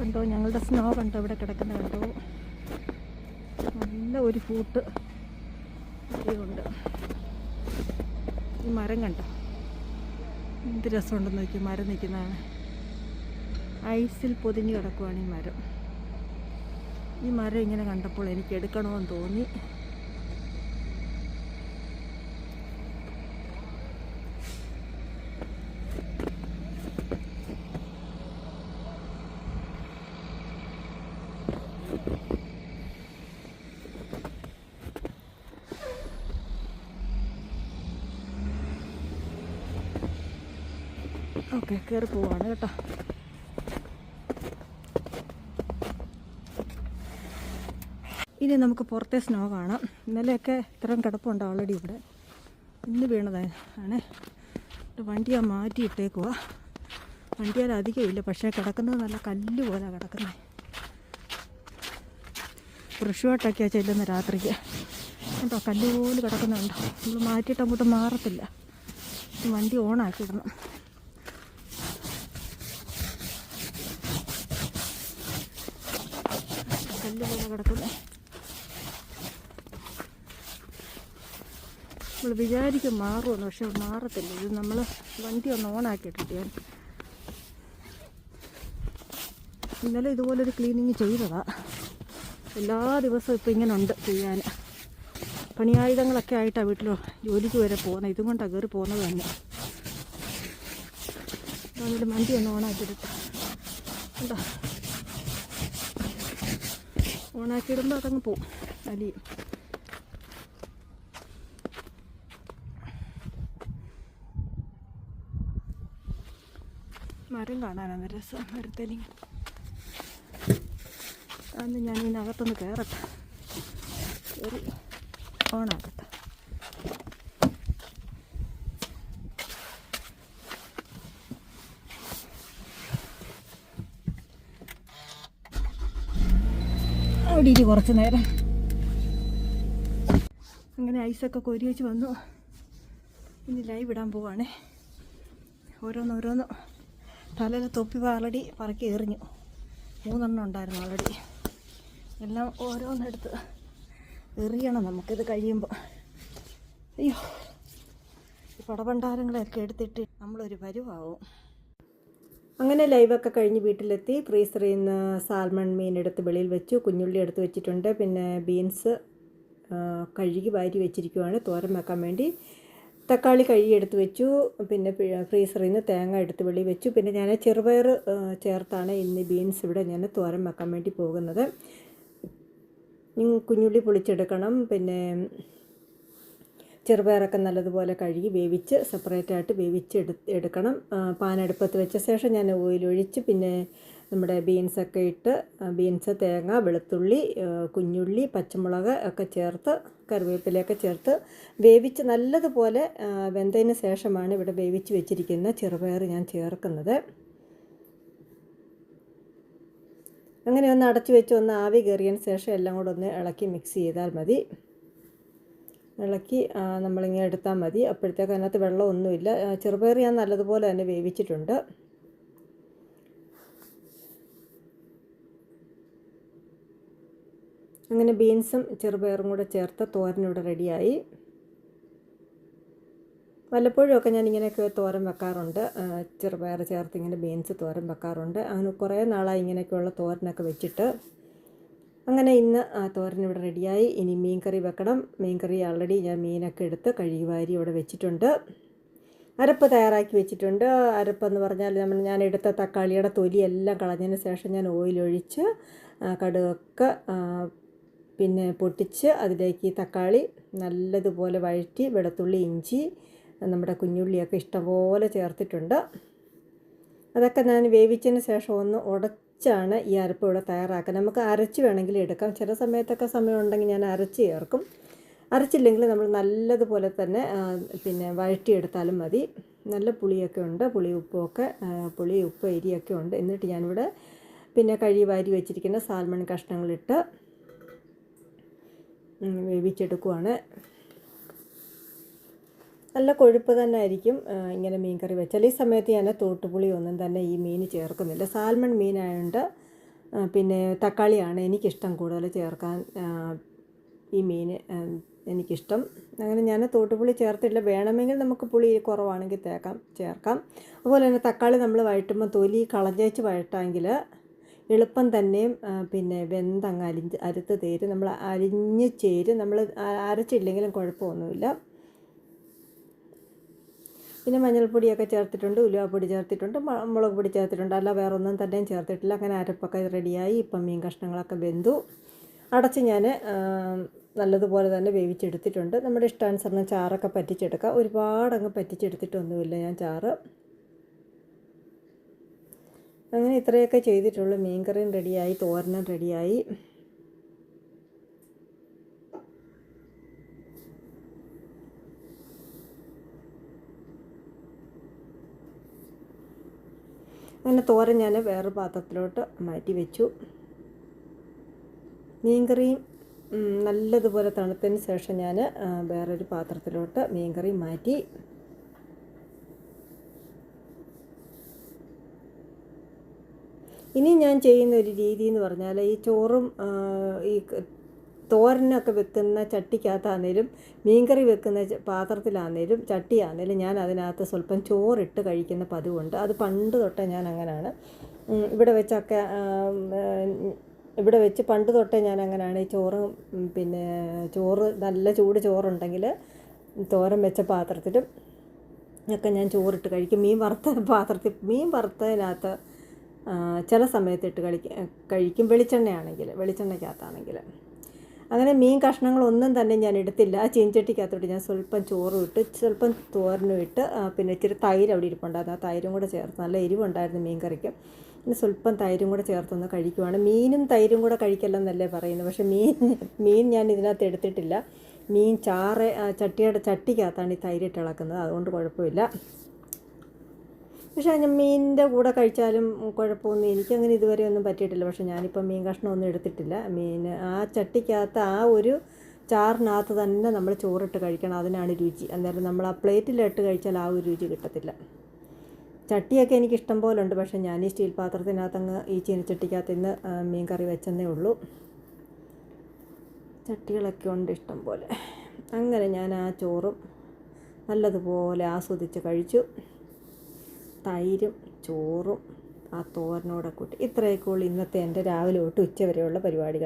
കണ്ടോ? ഞങ്ങളുടെ സ്നോ കണ്ടോ? ഇവിടെ കിടക്കുന്ന കണ്ടോ? നല്ല ഒരു ഫൂട്ട് ഉണ്ട് ഈ മരം കണ്ടോ? എന്ത് രസമുണ്ടെന്ന് നോക്കി മരം നിൽക്കുന്നതാണ്. ഐസിൽ പൊതിഞ്ഞ് കിടക്കുവാണ് ഈ മരം. ഈ മരം ഇങ്ങനെ കണ്ടപ്പോൾ എനിക്ക് എടുക്കണമെന്ന് തോന്നി. ഓക്കെ കയറി പോവാണ് കേട്ടോ. ഇനി നമുക്ക് പുറത്തെ സ്നോ കാണാം. ഇന്നലെയൊക്കെ ഇത്രയും കിടപ്പുണ്ട് ഓൾറെഡി ഇവിടെ. ഇന്ന് വീണതാണ്. ആണ് വണ്ടി ഞാൻ മാറ്റി ഇട്ടേക്കുക വണ്ടിയാൽ അധികം ഇല്ല പക്ഷേ കിടക്കുന്നത് നല്ല കല്ല് പോലെ കിടക്കുന്നത് വൃഷോട്ടൊക്കെയാണ് ചെല്ലുന്ന രാത്രിക്ക്. കേട്ടോ കല്ല് പോലെ കിടക്കുന്നുണ്ടോ. നമ്മൾ മാറ്റിയിട്ട് അങ്ങോട്ട് മാറത്തില്ല. വണ്ടി ഓണാക്കിയിടണം. കല്ല് പോലെ കിടക്കുന്നത് നമ്മൾ വിചാരിക്കും മാറുമെന്ന് പക്ഷെ മാറത്തില്ല. ഇത് നമ്മൾ വണ്ടി ഒന്ന് ഓണാക്കിയിട്ടിട്ട് ഞാൻ ഇന്നലെ ഇതുപോലൊരു ക്ലീനിങ് ചെയ്തതാ. എല്ലാ ദിവസവും ഇപ്പം ഇങ്ങനെ ഉണ്ട് ചെയ്യാൻ പണിയായുധങ്ങളൊക്കെ ആയിട്ടാണ് വീട്ടിൽ ജോലിക്ക് വരെ പോകുന്നത് ഇതും കൊണ്ടാണ് കയറി പോകുന്നത് തന്നെ. വണ്ടി ഒന്ന് ഓണാക്കിയിട്ടിട്ട്. ഉണ്ടോ ഓണാക്കിയിടുമ്പോൾ അതങ്ങ് പോവും. അലിയും മരം കാണാനാണ് രസം. മരത്തലി. അന്ന് ഞാൻ ഇതിനകത്തൊന്ന് കയറട്ടെ ഒരു ഓണാക്കട്ടെ. അവിടെ ഇരി കുറച്ച് നേരം. അങ്ങനെ ഐസൊക്കെ കൊരി വെച്ച് വന്നു. ഇനി ലൈവ് ഇടാൻ പോവാണേ. ഓരോന്നോരോന്ന് തലയിൽ തൊപ്പി ആൾറെഡി പറക്കി എറിഞ്ഞു. മൂന്നെണ്ണം ഉണ്ടായിരുന്നു ആൾറെഡി എല്ലാം ഓരോന്നെടുത്ത് എറിയണം നമുക്കിത് കഴിയുമ്പോൾ അയ്യോ ഈ പടഭണ്ഡാരങ്ങളെയൊക്കെ എടുത്തിട്ട് നമ്മളൊരു പരുവാവും അങ്ങനെ ലൈവൊക്കെ കഴിഞ്ഞ് വീട്ടിലെത്തി. ഫ്രീസറിൽ നിന്ന് സാൽമൺ മീൻ എടുത്ത് വെളിയിൽ വെച്ചു. കുഞ്ഞുള്ളി എടുത്ത് വെച്ചിട്ടുണ്ട്. പിന്നെ ബീൻസ് കഴുകി വാരി വെച്ചിരിക്കുവാണ്. തോരൻ വെക്കാൻ വേണ്ടി. തക്കാളി കഴുകി എടുത്ത് വെച്ചു. പിന്നെ ഫ്രീസറിൽ നിന്ന് തേങ്ങ എടുത്ത് വെളി വെച്ചു. പിന്നെ ഞാൻ ചെറുപയർ ചേർത്താണ് ഇന്ന് ബീൻസ് ഇവിടെ ഞാൻ തോരൻ വെക്കാൻ വേണ്ടി പോകുന്നത്. കുഞ്ഞുള്ളി പൊളിച്ചെടുക്കണം. പിന്നെ ചെറുപയറൊക്കെ നല്ലതുപോലെ കഴുകി വേവിച്ച് സെപ്പറേറ്റ് ആയിട്ട് വേവിച്ച് എടു എടുക്കണം. പാനടുപ്പത്ത് വെച്ച ശേഷം ഞാൻ ഓയിലൊഴിച്ച് പിന്നെ നമ്മുടെ ബീൻസൊക്കെ ഇട്ട് ബീൻസ് തേങ്ങ വെളുത്തുള്ളി കുഞ്ഞുള്ളി പച്ചമുളക് ഒക്കെ ചേർത്ത് കറിവേപ്പിലയൊക്കെ ചേർത്ത് വേവിച്ച് നല്ലതുപോലെ വെന്തതിന് ശേഷമാണ് ഇവിടെ വേവിച്ച് വെച്ചിരിക്കുന്ന ചെറുപയർ ഞാൻ ചേർക്കുന്നത്. അങ്ങനെ ഒന്ന് അടച്ചു വെച്ച് ഒന്ന് ആവി കയറിയതിന് ശേഷം എല്ലാം കൂടെ ഒന്ന് ഇളക്കി മിക്സ് ചെയ്താൽ മതി. ഇളക്കി നമ്മളിങ്ങനെ എടുത്താൽ മതി. അപ്പോഴത്തേക്ക് അതിനകത്ത് വെള്ളമൊന്നുമില്ല. ചെറുപയർ ഞാൻ നല്ലതുപോലെ തന്നെ വേവിച്ചിട്ടുണ്ട്. അങ്ങനെ ബീൻസും ചെറുപയറും കൂടെ ചേർത്ത് തോരനിവിടെ റെഡിയായി. വല്ലപ്പോഴും ഒക്കെ ഞാൻ ഇങ്ങനെയൊക്കെ തോരൻ വെക്കാറുണ്ട്. ചെറുപയർ ചേർത്ത് ഇങ്ങനെ ബീൻസ് തോരൻ വെക്കാറുണ്ട്. അങ്ങനെ കുറേ നാളായി ഇങ്ങനെയൊക്കെയുള്ള തോരനൊക്കെ വെച്ചിട്ട് അങ്ങനെ ഇന്ന് ആ തോരൻ ഇവിടെ റെഡിയായി. ഇനി മീൻ കറി വെക്കണം. മീൻ കറി ആൾറെഡി ഞാൻ മീനൊക്കെ എടുത്ത് കഴുകി വാരി ഇവിടെ വെച്ചിട്ടുണ്ട്. അരപ്പ് തയ്യാറാക്കി വെച്ചിട്ടുണ്ട്. അരപ്പെന്ന് പറഞ്ഞാൽ നമ്മൾ ഞാൻ എടുത്ത തക്കാളിയുടെ തൊലിയെല്ലാം കളഞ്ഞതിന് ശേഷം ഞാൻ ഓയിലൊഴിച്ച് കടുകൊക്കെ പിന്നെ പൊട്ടിച്ച് അതിലേക്ക് തക്കാളി നല്ലതുപോലെ വഴറ്റി വെളുത്തുള്ളി ഇഞ്ചി നമ്മുടെ കുഞ്ഞുള്ളിയൊക്കെ ഇഷ്ടംപോലെ ചേർത്തിട്ടുണ്ട്. അതൊക്കെ ഞാൻ വേവിച്ചതിന് ശേഷം ഒന്ന് ഉടച്ചാണ് ഈ അരപ്പ് ഇവിടെ തയ്യാറാക്കുക നമുക്ക് അരച്ച് വേണമെങ്കിൽ എടുക്കാം. ചില സമയത്തൊക്കെ സമയം ഉണ്ടെങ്കിൽ ഞാൻ അരച്ച് ചേർക്കും. അരച്ചില്ലെങ്കിൽ നമ്മൾ നല്ലതുപോലെ തന്നെ പിന്നെ വഴറ്റിയെടുത്താലും മതി. നല്ല പുളിയൊക്കെ ഉണ്ട്. പുളി ഉപ്പൊക്കെ പുളി ഉപ്പ് എരിയൊക്കെ ഉണ്ട്. എന്നിട്ട് ഞാനിവിടെ പിന്നെ കഴുകി വാരി വെച്ചിരിക്കുന്ന സാൽമൺ കഷ്ണങ്ങളിട്ട് വേവിച്ചെടുക്കുവാണ്. നല്ല കൊഴുപ്പ് തന്നെ ആയിരിക്കും ഇങ്ങനെ മീൻ കറി വെച്ചാൽ. ഈ സമയത്ത് ഞാൻ തോട്ടുപുളി ഒന്നും തന്നെ ഈ മീൻ ചേർക്കുന്നില്ല. സാൽമൺ മീനായതുകൊണ്ട് പിന്നെ തക്കാളിയാണ് എനിക്കിഷ്ടം കൂടുതൽ ചേർക്കാൻ ഈ മീൻ എനിക്കിഷ്ടം. അങ്ങനെ ഞാൻ തോട്ടുപുളി ചേർത്തിട്ടില്ല. വേണമെങ്കിൽ നമുക്ക് പുളി കുറവാണെങ്കിൽ തേക്കാം ചേർക്കാം. അതുപോലെ തന്നെ തക്കാളി നമ്മൾ വഴറ്റുമ്പോൾ തൊലി കളഞ്ഞേച്ച് വഴട്ടാമെങ്കിൽ എളുപ്പം തന്നെയും പിന്നെ വെന്തങ്ങ് അരിഞ്ഞ് അരുത്ത് തേര് നമ്മൾ അരിഞ്ഞ് ചേരും. നമ്മൾ അരച്ചില്ലെങ്കിലും കുഴപ്പമൊന്നുമില്ല. പിന്നെ മഞ്ഞൾപ്പൊടിയൊക്കെ ചേർത്തിട്ടുണ്ട് ഉലുവാപ്പൊടി ചേർത്തിട്ടുണ്ട് മുളക് പൊടി ചേർത്തിട്ടുണ്ട്. അല്ല വേറെ ഒന്നും തന്നെയും ചേർത്തിട്ടില്ല. അങ്ങനെ അരപ്പൊക്കെ റെഡിയായി ഇപ്പം മീൻ കഷ്ണങ്ങളൊക്കെ വെന്തു. അടച്ച് ഞാൻ നല്ലതുപോലെ തന്നെ വേവിച്ചെടുത്തിട്ടുണ്ട്. നമ്മുടെ ഇഷ്ടാനുസരണം ചാറൊക്കെ പറ്റിച്ചെടുക്കാം. ഒരുപാടങ്ങ് പറ്റിച്ചെടുത്തിട്ടൊന്നുമില്ല ഞാൻ ചാറ്. അങ്ങനെ ഇത്രയൊക്കെ ചെയ്തിട്ടുള്ളൂ. മീൻകറിയും റെഡിയായി തോരനും റെഡിയായി അങ്ങനെ തോരൻ ഞാൻ വേറെ പാത്രത്തിലോട്ട് മാറ്റി വെച്ചു. മീൻകറിയും നല്ലതുപോലെ തണുത്തതിന് ശേഷം ഞാൻ വേറൊരു പാത്രത്തിലോട്ട് മീൻകറി മാറ്റി. ഇനി ഞാൻ ചെയ്യുന്ന ഒരു രീതി എന്ന് പറഞ്ഞാൽ ഈ ചോറും ഈ തോരനൊക്കെ വെക്കുന്ന ചട്ടിക്കകത്താണേലും മീൻകറി വെക്കുന്ന പാത്രത്തിലാണേലും ചട്ടിയാണേലും ഞാൻ അതിനകത്ത് സ്വല്പം ചോറിട്ട് കഴിക്കുന്ന പതിവുണ്ട്. അത് പണ്ട് തൊട്ടേ ഞാൻ അങ്ങനെയാണ് ഇവിടെ വെച്ചൊക്കെ ഇവിടെ വെച്ച് പണ്ട് തൊട്ടേ ഞാൻ അങ്ങനെയാണ് ഈ ചോറ് പിന്നെ ചോറ് നല്ല ചൂട് ചോറുണ്ടെങ്കിൽ തോരൻ വെച്ച പാത്രത്തിലും ഒക്കെ ഞാൻ ചോറിട്ട് കഴിക്കും. മീൻ വറുത്ത പാത്രത്തിൽ മീൻ വറുത്തതിനകത്ത് ചില സമയത്തിട്ട് കഴിക്കും കഴിക്കും. വെളിച്ചെണ്ണയാണെങ്കിൽ വെളിച്ചെണ്ണയ്ക്കകത്താണെങ്കിൽ അങ്ങനെ മീൻ കഷ്ണങ്ങളൊന്നും തന്നെ ഞാൻ എടുത്തില്ല. ആ ചീൻചട്ടിക്കകത്തോട്ട് ഞാൻ സ്വല്പം ചോറും ഇട്ട് സ്വല്പം തോരനും ഇട്ട് പിന്നെ ഇച്ചിരി തൈര് അവിടെ ഇരിപ്പുണ്ടായിരുന്നു. ആ തൈരും കൂടെ ചേർത്ത് നല്ല എരിവുണ്ടായിരുന്നു മീൻ കറിക്ക് പിന്നെ സ്വല്പം തൈരും കൂടെ ചേർത്തൊന്ന് കഴിക്കുവാണ്. മീനും തൈരും കൂടെ കഴിക്കല്ലെന്നല്ലേ പറയുന്നത്. പക്ഷേ മീൻ മീൻ ഞാൻ ഇതിനകത്ത് എടുത്തിട്ടില്ല. മീൻ ചാറ് ചട്ടിയുടെ ചട്ടിക്കകത്താണ് ഈ തൈരിട്ട് ഇളക്കുന്നത്. അതുകൊണ്ട് കുഴപ്പമില്ല. പക്ഷേ ഞാൻ മീനിന്റെ കൂടെ കഴിച്ചാലും കുഴപ്പമൊന്നും എനിക്കങ്ങനെ ഇതുവരെ ഒന്നും പറ്റിയിട്ടില്ല. പക്ഷേ ഞാനിപ്പം മീൻ കഷ്ണമൊന്നും എടുത്തിട്ടില്ല. മീൻ ആ ചട്ടിക്കകത്ത് ആ ഒരു ചാറിനകത്ത് തന്നെ നമ്മൾ ചോറിട്ട് കഴിക്കണം. അതിനാണ് രുചി. അന്നേരം നമ്മൾ ആ പ്ലേറ്റിലിട്ട് കഴിച്ചാൽ ആ ഒരു രുചി കിട്ടത്തില്ല. ചട്ടിയൊക്കെ എനിക്ക് ഇഷ്ടം പോലെ ഉണ്ട് പക്ഷേ ഞാൻ ഈ സ്റ്റീൽ പാത്രത്തിനകത്തങ്ങ് ഈ ചീനച്ചട്ടിക്കകത്ത് ഇന്ന് മീൻ കറി വെച്ചെന്നേ ഉള്ളൂ. ചട്ടികളൊക്കെ ഉണ്ട് ഇഷ്ടം പോലെ. അങ്ങനെ ഞാൻ ആ ചോറും നല്ലതുപോലെ ആസ്വദിച്ച് കഴിച്ചു. തൈരും ചോറും ആ തോരനോടെ കൂട്ടി. ഇത്രയൊക്കെ ഉള്ളൂ ഇന്നത്തെ എന്റെ രാവിലെ തൊട്ട് ഉച്ച വരെയുള്ള പരിപാടികൾ.